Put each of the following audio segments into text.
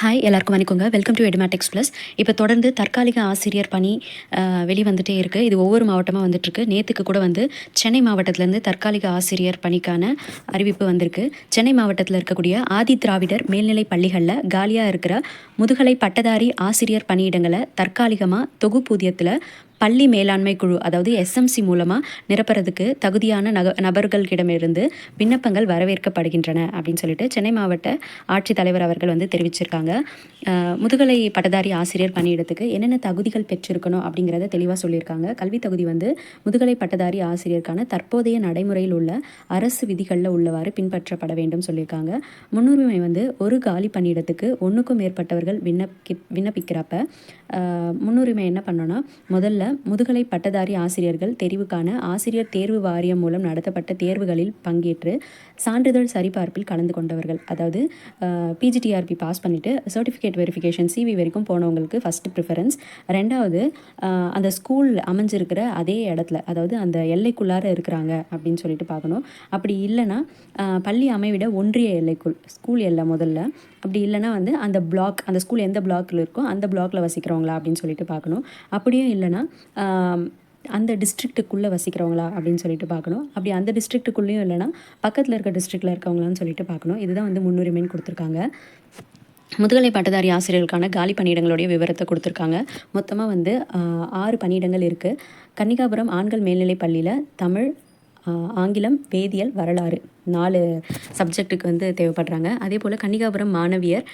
Hi எல்லாருக்கும் வணக்கங்க. Welcome to Edumatics plus இப்போ தொடர்ந்து தற்காலிக ஆசிரியர் பணி வெளிவந்துட்டே இருக்குது இது ஒவ்வொரு மாவட்டமாக வந்துட்டுருக்கு. நேற்றுக்கு கூட வந்து சென்னை மாவட்டத்திலேருந்து தற்காலிக ஆசிரியர் பணிக்கான அறிவிப்பு வந்திருக்கு. சென்னை மாவட்டத்தில் இருக்கக்கூடிய ஆதி திராவிடர் மேல்நிலை பள்ளிகளில் காலியாக இருக்கிற முதுகலை பட்டதாரி ஆசிரியர் பணியிடங்களை தற்காலிகமாக தொகுப்பூதியத்தில் பள்ளி மேலாண்மை குழு அதாவது எஸ்எம்சி மூலமாக நிரப்புறதுக்கு தகுதியான நக நபர்களிடமிருந்து விண்ணப்பங்கள் வரவேற்கப்படுகின்றன அப்படின்னு சொல்லிட்டு சென்னை மாவட்ட ஆட்சித்தலைவர் அவர்கள் வந்து தெரிவிச்சிருக்காங்க. முதுகலை பட்டதாரி ஆசிரியர் பணியிடத்துக்கு என்னென்ன தகுதிகள் பெற்றிருக்கணும் அப்படிங்கிறத தெளிவாக சொல்லியிருக்காங்க. கல்வி தகுதி வந்து முதுகலை பட்டதாரி ஆசிரியருக்கான தற்போதைய நடைமுறையில் உள்ள அரசு விதிகளில் உள்ளவாறு பின்பற்றப்பட வேண்டும் சொல்லியிருக்காங்க. முன்னுரிமை வந்து ஒரு காலி பணியிடத்துக்கு ஒன்றுக்கும் மேற்பட்டவர்கள் விண்ணப்பி விண்ணப்பிக்கிறப்ப முன்னுரிமை என்ன பண்ணோன்னா முதல்ல முதுகலை பட்டதாரி ஆசிரியர்கள் தெரிவுக்கான ஆசிரியர் தேர்வு வாரியம் மூலம் நடத்தப்பட்ட தேர்வுகளில் பங்கேற்று சான்றிதழ் சரிபார்ப்பில் கலந்து கொண்டவர்கள். அதாவது பிஜிடிஆர்பி பாஸ் பண்ணிவிட்டு சர்டிஃபிகேட் வெரிஃபிகேஷன் சிவி வரைக்கும் போனவங்களுக்கு ஃபஸ்ட்டு ப்ரிஃபரன்ஸ் ரெண்டாவது அந்த ஸ்கூல் அமைஞ்சிருக்கிற அதே இடத்துல அதாவது அந்த எல்லைக்குள்ளார இருக்கிறாங்க அப்படின்னு சொல்லிட்டு பார்க்கணும். அப்படி இல்லைன்னா பள்ளி அமைவிட ஒன்றிய எல்லைக்குள் ஸ்கூல் எல்லை முதல்ல. அப்படி இல்லைன்னா வந்து அந்த பிளாக் அந்த ஸ்கூல் எந்த பிளாக்கில் இருக்கோ அந்த பிளாக்கில் வசிக்கிறவங்களா அப்படின்னு சொல்லிட்டு பார்க்கணும். அப்படியும் இல்லைன்னா அந்த டிஸ்ட்ரிக்ட்டுக்குள்ளே வசிக்கிறவங்களா அப்படின்னு சொல்லிட்டு பார்க்கணும். அப்படி அந்த டிஸ்ட்ரிக்ட்டுக்குள்ளேயும் இல்லைன்னா பக்கத்தில் இருக்க டிஸ்ட்ரிக்டில் இருக்கவங்களான்னு சொல்லிட்டு பார்க்கணும். இதுதான் வந்து முன்னுரிமைன்னு கொடுத்துருக்காங்க. முதுகலை பட்டதாரி ஆசிரியர்களுக்கான காலி பணியிடங்களுடைய விவரத்தை கொடுத்துருக்காங்க. மொத்தமாக வந்து ஆறு பணியிடங்கள் இருக்குது கன்னிகாபுரம் ஆண்கள் மேல்நிலைப் பள்ளியில் தமிழ் ஆங்கிலம் வேதியியல் வரலாறு நாலு சப்ஜெக்ட்டுக்கு வந்து தேவைப்படுறாங்க. அதே போல் கன்னிகாபுரம் மாணவியர்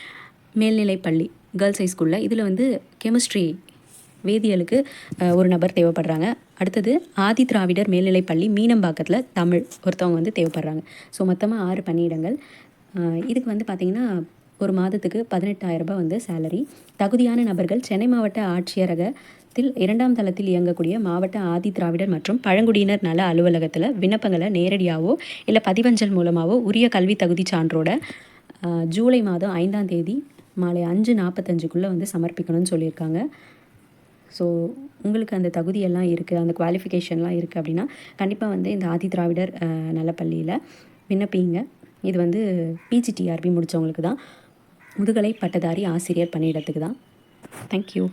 மேல்நிலைப்பள்ளி கேர்ள்ஸ் ஹை ஸ்கூலில் இதில் வந்து கெமிஸ்ட்ரி வேதியியலுக்கு ஒரு நபர் தேவைப்படுறாங்க. அடுத்தது ஆதி திராவிடர் மேல்நிலைப் பள்ளி மீனம்பாக்கத்தில் தமிழ் ஒருத்தவங்க வந்து தேவைப்படுறாங்க. ஸோ மொத்தமாக ஆறு பணியிடங்கள். இதுக்கு வந்து பார்த்திங்கன்னா ஒரு மாதத்துக்கு பதினெட்டாயிரம் ரூபாய் வந்து சேலரி தகுதியான நபர்கள் சென்னை மாவட்ட ஆட்சியரக ஆட்சியரகத்தில் இரண்டாம் தளத்தில் இயங்கக்கூடிய மாவட்ட ஆதி திராவிடர் மற்றும் பழங்குடியினர் நல அலுவலகத்தில் விண்ணப்பங்களை நேரடியாகவோ இல்லை பதிவஞ்சல் மூலமாகவோ உரிய கல்வி தகுதி சான்றோட ஜூலை மாதம் ஐந்தாம் தேதி மாலை அஞ்சு நாற்பத்தஞ்சுக்குள்ளே வந்து சமர்ப்பிக்கணும்னு சொல்லியிருக்காங்க. ஸோ உங்களுக்கு அந்த தகுதியெல்லாம் இருக்குது அந்த குவாலிஃபிகேஷன்லாம் இருக்குது அப்படின்னா கண்டிப்பாக வந்து இந்த ஆதி திராவிடர் நல்ல நலப்பள்ளியில் விண்ணப்பிங்க. இது வந்து பிஜிடிஆர்பி முடித்தவங்களுக்கு தான். முதுகலை பட்டதாரி ஆசிரியர் பணியிடத்துக்கு தான். தேங்க்யூ